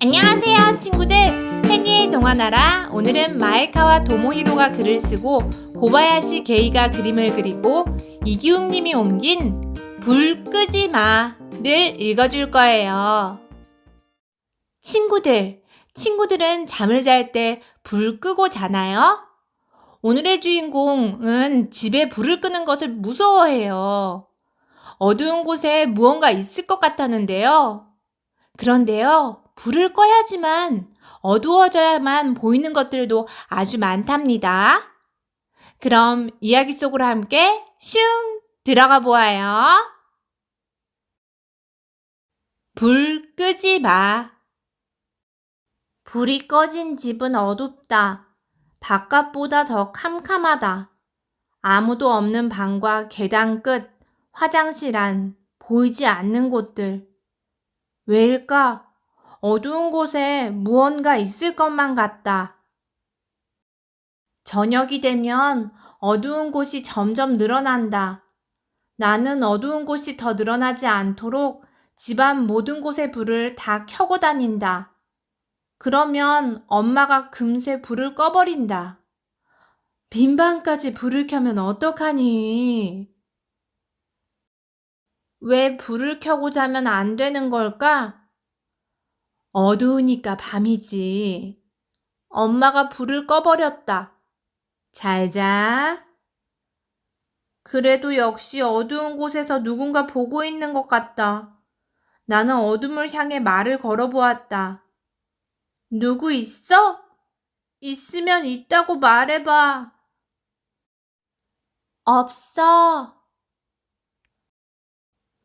안녕하세요 친구들. 페니의 동화나라. 오늘은 마에카와 도모히로가 글을 쓰고 고바야시 게이가 그림을 그리고 이기웅님이 옮긴 불 끄지 마를 읽어줄 거예요. 친구들 친구들은 잠을 잘 때 불 끄고 자나요? 오늘의 주인공은 집에 불을 끄는 것을 무서워해요 어두운 곳에 무언가 있을 것 같았는데요 그런데요, 불을 꺼야지만 어두워져야만 보이는 것들도 아주 많답니다. 그럼 이야기 속으로 함께 슝 들어가 보아요. 불 끄지 마. 불이 꺼진 집은 어둡다. 바깥보다 더 캄캄하다. 아무도 없는 방과 계단 끝, 화장실 안, 보이지 않는 곳들. 왜일까? 어두운 곳에 무언가 있을 것만 같다. 저녁이 되면 어두운 곳이 점점 늘어난다. 나는 어두운 곳이 더 늘어나지 않도록 집안 모든 곳의 불을 다 켜고 다닌다. 그러면 엄마가 금세 불을 꺼버린다. 빈 방까지 불을 켜면 어떡하니? 왜 불을 켜고 자면 안 되는 걸까? 어두우니까 밤이지. 엄마가 불을 꺼버렸다. 잘 자. 그래도 역시 어두운 곳에서 누군가 보고 있는 것 같다. 나는 어둠을 향해 말을 걸어보았다. 누구 있어? 있으면 있다고 말해봐. 없어.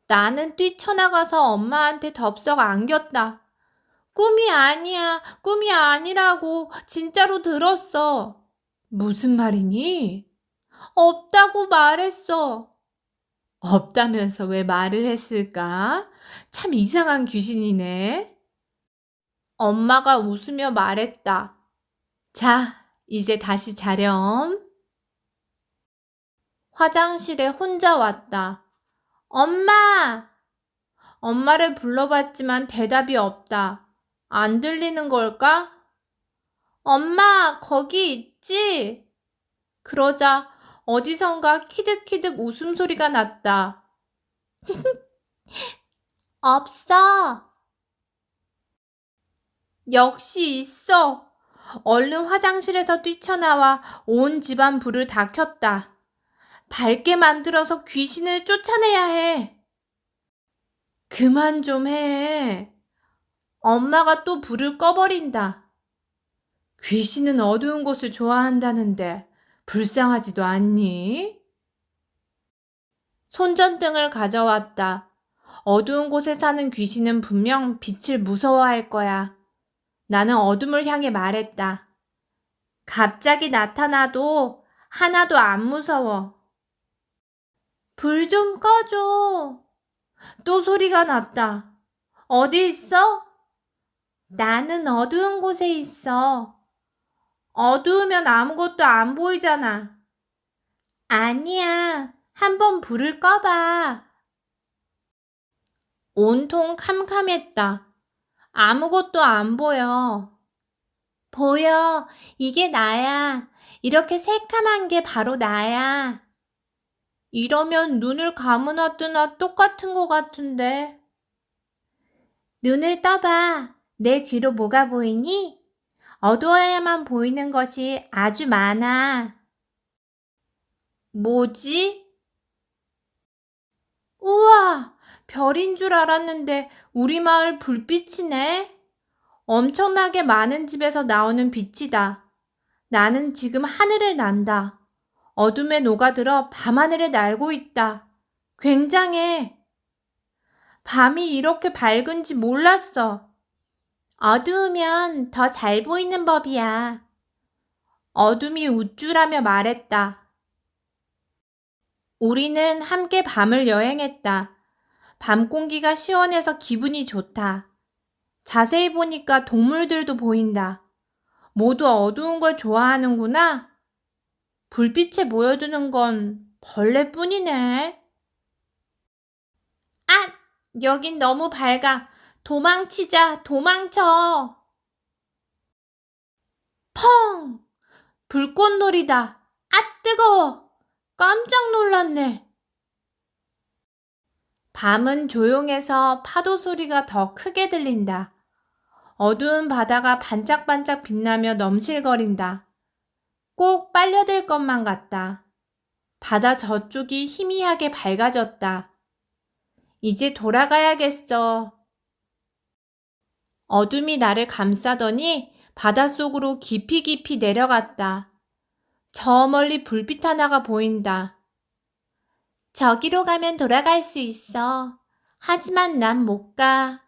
나는 뛰쳐나가서 엄마한테 덥석 안겼다. 꿈이 아니야, 꿈이 아니라고 진짜로 들었어. 무슨 말이니? 없다고 말했어. 없다면서 왜 말을 했을까? 참 이상한 귀신이네. 엄마가 웃으며 말했다. 자, 이제 다시 자렴. 화장실에 혼자 왔다. 엄마! 엄마를 불러봤지만 대답이 없다. 안 들리는 걸까? 엄마, 거기 있지? 그러자 어디선가 키득키득 웃음소리가 났다. 없어. 역시 있어. 얼른 화장실에서 뛰쳐나와 온 집안 불을 다 켰다. 밝게 만들어서 귀신을 쫓아내야 해. 그만 좀 해. 엄마가 또 불을 꺼버린다. 귀신은 어두운 곳을 좋아한다는데 불쌍하지도 않니? 손전등을 가져왔다. 어두운 곳에 사는 귀신은 분명 빛을 무서워할 거야. 나는 어둠을 향해 말했다. 갑자기 나타나도 하나도 안 무서워. 불 좀 꺼줘. 또 소리가 났다. 어디 있어? 나는 어두운 곳에 있어. 어두우면 아무것도 안 보이잖아. 아니야. 한번 불을 꺼봐. 온통 캄캄했다. 아무것도 안 보여. 보여. 이게 나야. 이렇게 새카만 게 바로 나야. 이러면 눈을 감으나 뜨나 똑같은 것 같은데. 눈을 떠봐. 내 귀로 뭐가 보이니? 어두워야만 보이는 것이 아주 많아. 뭐지? 우와! 별인 줄 알았는데 우리 마을 불빛이네. 엄청나게 많은 집에서 나오는 빛이다. 나는 지금 하늘을 난다. 어둠에 녹아들어 밤하늘을 날고 있다. 굉장해. 밤이 이렇게 밝은지 몰랐어. 어두우면 더 잘 보이는 법이야. 어둠이 우쭐하며 말했다. 우리는 함께 밤을 여행했다. 밤 공기가 시원해서 기분이 좋다. 자세히 보니까 동물들도 보인다. 모두 어두운 걸 좋아하는구나. 불빛에 모여드는 건 벌레뿐이네. 아, 여긴 너무 밝아. 도망치자, 도망쳐. 펑! 불꽃놀이다. 아, 뜨거워. 깜짝 놀랐네. 밤은 조용해서 파도 소리가 더 크게 들린다. 어두운 바다가 반짝반짝 빛나며 넘실거린다. 꼭 빨려들 것만 같다. 바다 저쪽이 희미하게 밝아졌다. 이제 돌아가야겠어. 어둠이 나를 감싸더니 바닷속으로 깊이 깊이 내려갔다. 저 멀리 불빛 하나가 보인다. 저기로 가면 돌아갈 수 있어. 하지만 난 못 가.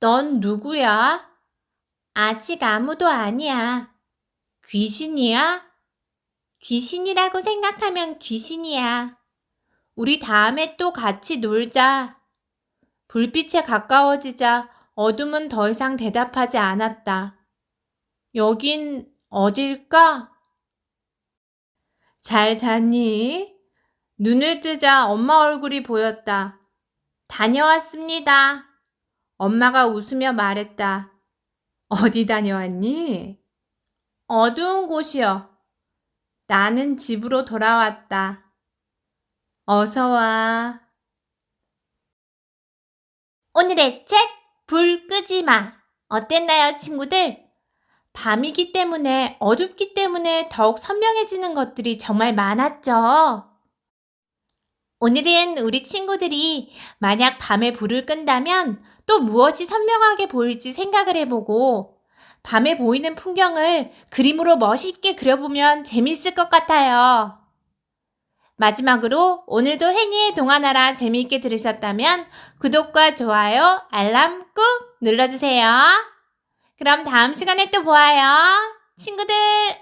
넌 누구야? 아직 아무도 아니야. 귀신이야? 귀신이라고 생각하면 귀신이야. 우리 다음에 또 같이 놀자. 불빛에 가까워지자 어둠은 더 이상 대답하지 않았다. 여긴 어딜까? 잘 잤니? 눈을 뜨자 엄마 얼굴이 보였다. 다녀왔습니다. 엄마가 웃으며 말했다. 어디 다녀왔니? 어두운 곳이요. 나는 집으로 돌아왔다. 어서 와. 오늘의 책, 불 끄지 마. 어땠나요, 친구들? 밤이기 때문에, 어둡기 때문에 더욱 선명해지는 것들이 정말 많았죠. 오늘은 우리 친구들이 만약 밤에 불을 끈다면 또 무엇이 선명하게 보일지 생각을 해보고 밤에 보이는 풍경을 그림으로 멋있게 그려보면 재밌을 것 같아요. 마지막으로 오늘도 해니의 동화나라 재미있게 들으셨다면 구독과 좋아요, 알람 꾹 눌러주세요. 그럼 다음 시간에 또 보아요. 친구들,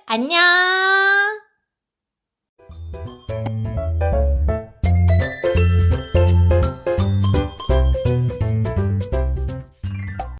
안녕!